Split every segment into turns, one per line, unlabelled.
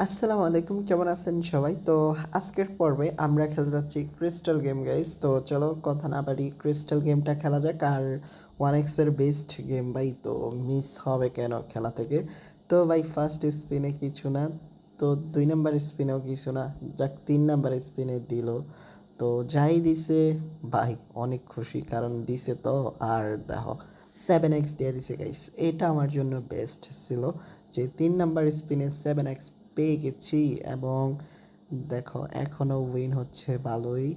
আসসালামু আলাইকুম, কেমন আছেন সবাই? তো আজকের পর্বে আমরা খেলতে যাচ্ছি ক্রিস্টাল গেম গাইস তো চলো কথা না বাড়ি ক্রিস্টাল গেমটা খেলা যাক আর ওয়ান এক্সের বেস্ট গেম ভাই। তো মিস হবে কেন খেলা থেকে? তো ভাই ফার্স্ট স্পিনে কিছু না, তো দুই নাম্বার স্পিনেও কিছু না, যাক, তিন নাম্বার স্পিনে দিল। তো যাই দিছে, ভাই, অনেক খুশি, কারণ দিছে তো, আর দেখো সেভেন এক্স দিয়ে দিছে গাইস এটা আমার জন্য বেস্ট ছিল, যে তিন নাম্বার স্পিনে সেভেন এক্স পেয়ে গেছি এবং দেখো, এখনও উইন হচ্ছে ভালোই।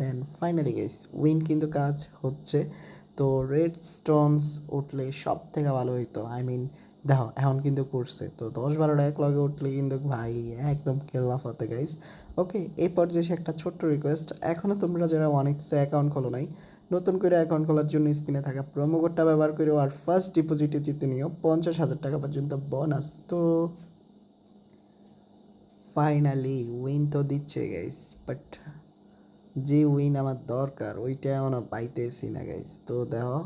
দেন ফাইনালি গাইস উইন কিন্তু কাজ হচ্ছে। তো রেড স্টোনস উঠলে সব থেকে ভালো হইতো। আই মিন দেখো, এখন কিন্তু করছে। তো দশ বারোটা এক লগে উঠলে কিন্তু ভাই, একদম খেলাফ হতে গাইস ওকে এই পর্যায়ে সে একটা ছোট্ট রিকোয়েস্ট এখনও তোমরা যারা অনেকসে অ্যাকাউন্ট খোলো নাই, নতুন করে অ্যাকাউন্ট খোলার জন্য স্ক্রিনে থাকা প্রোমো কোডটা ব্যবহার করে আর ফার্স্ট ডিপোজিটে জিতে নিও পঞ্চাশ হাজার টাকা পর্যন্ত বোনাস তো ফাইনালি উইন তো দিচ্ছে গাইস বাট যে উইন আমার দরকার, ওইটা এখনও পাইতেছি না গাইস তো দেখো,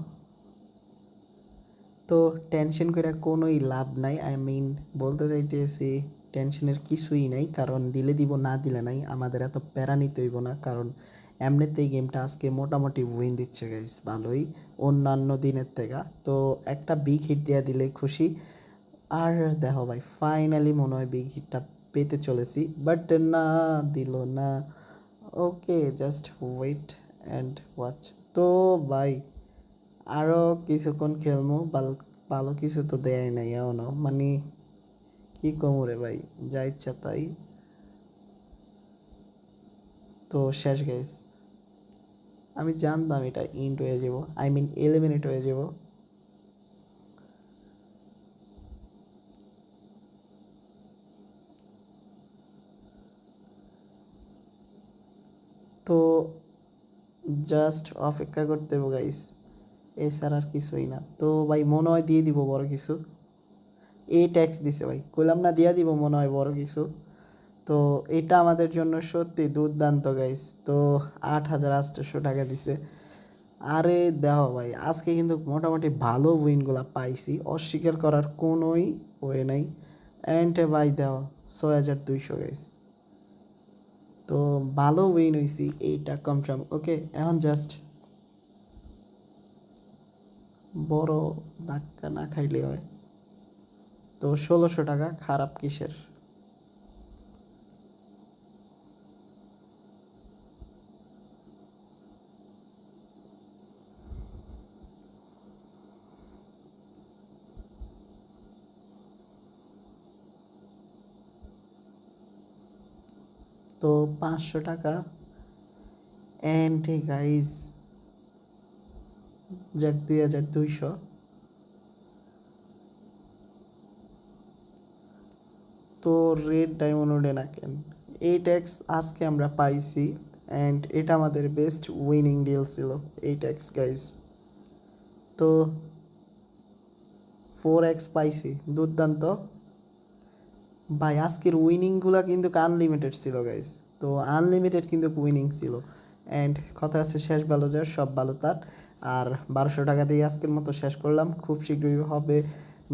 তো টেনশন করে কোনোই লাভ নাই। আই মিন বলতে চাইতেছি টেনশনের কিছুই নাই, কারণ দিলে দিব, না দিলে নাই, আমাদের এত প্যারা নিতে হইব না, কারণ এমনিতেই গেমটা আজকে মোটামুটি উইন দিচ্ছে গাইস ভালোই। অন্যান্য দিনের থেকে। তো একটা বিগ হিট দেওয়া দিলে খুশি। আর দেখো ভাই ফাইনালি মনে হয় বিগ হিটটা পেতে চলেছি বাট না দিল না। Okay just wait and watch তো ভাই আরও কিছুক্ষণ খেলমু, ভালো কিছু তো দেয় নাই এখনও মানে কি কমু রে ভাই, যা ইচ্ছা তাই। তো শেষ গাইস আমি জানতাম এটা ইন্ট হয়ে যাব আই মিন এলিমিনেট হয়ে যাব। তো জাস্ট অপেক্ষা করতে হবে গাইস এছাড়া আর কিছুই না। তো ভাই, মনে হয় দিয়ে দিব বড় কিছু। এ ট্যাক্স দিছে ভাই। কইলাম না দিয়া দিব, মনে হয় বড় কিছু। তো এটা আমাদের জন্য সত্যি দুর্দান্ত গাইস তো আট হাজার আটশোশো টাকা দিছে। আরে দেখো ভাই, আজকে কিন্তু মোটামুটি ভালো উইনগুলা পাইছি। অস্বীকার করার কোনোই ওয়ে নাই। অ্যান্ড ভাই দেওয়া ছয় হাজার দুইশো গাইস তো ভালো উইন হয়েছি এইটা কনফার্ম ওকে এখন জাস্ট বড় ধাক্কা না খাইলে হয়। তো ষোলোশো টাকা, খারাপ কিসের? তো পাঁচশো টাকা। অ্যান্ড গাইজ যাক দুই হাজার দুইশো। তো রেড ডায়মন্ড না কেন? এই ট্যাক্স আজকে আমরা পাইছি। অ্যান্ড এটা আমাদের বেস্ট উইনিং ডিল ছিল এই ট্যাক্স গাইজ তো ফোর এক্স পাইছি, দুর্দান্ত। ভাই, আজকের উইনিংগুলো কিন্তু আনলিমিটেড ছিল গাইজ তো আনলিমিটেড কিন্তু উইনিং ছিল। অ্যান্ড কথা আছে, শেষ ভালো যার, সব ভালো তার। আর বারোশো টাকা দিয়ে আজকের মতো শেষ করলাম। খুব শীঘ্রই হবে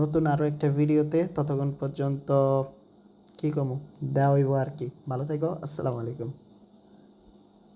নতুন আরও একটা ভিডিওতে। ততক্ষণ পর্যন্ত কী কমো? দেওয়া আর কি। ভালো থেকো, আসসালামু আলাইকুম।